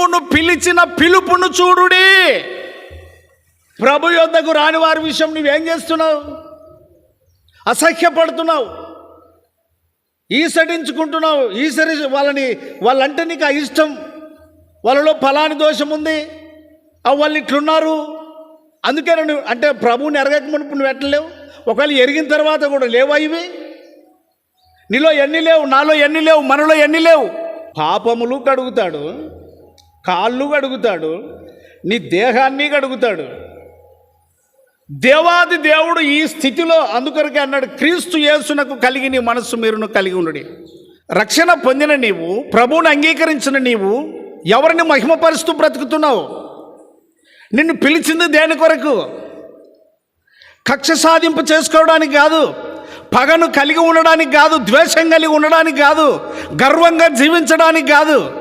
మిమ్మును పిలిచిన పిలుపును చూడుడి. ప్రభు యొద్దకు రాని వారి విషయం నువ్వేం చేస్తున్నావు? అసహ్యపడుతున్నావు. ఈసడించుకుంటున్నావు. ఈసరి వాళ్ళని వాళ్ళంటే నీకు ఆ ఇష్టం. వాళ్ళలో ఫలాని దోషం ఉంది. వాళ్ళు ఇట్లున్నారు. అందుకే నువ్వు అంటే ప్రభువుని ఎరగక మునుపు నువ్వు ఎట్లలేవు ఒకవేళ ఎరిగిన తర్వాత కూడా లేవా ఇవి? నీలో ఎన్ని లేవు? నాలో ఎన్ని లేవు? మనలో ఎన్ని లేవు? పాపములు కడుగుతాడు. కాళ్ళు కడుగుతాడు నీ దేహాన్ని కడుగుతాడు. దేవాది దేవుడు ఈ స్థితిలో అందుకొరకే అన్నాడు క్రీస్తు యేసునకు కలిగి నీ మనస్సు మీరును కలిగి ఉండడి. రక్షణ పొందిన నీవు ప్రభువుని అంగీకరించిన నీవు ఎవరిని మహిమపరుస్తూ బ్రతుకుతున్నావు? నిన్ను పిలిచింది దేని కొరకు? కక్ష సాధింపు చేసుకోవడానికి కాదు పగను కలిగి ఉండడానికి కాదు ద్వేషం కలిగి ఉండడానికి కాదు గర్వంగా జీవించడానికి కాదు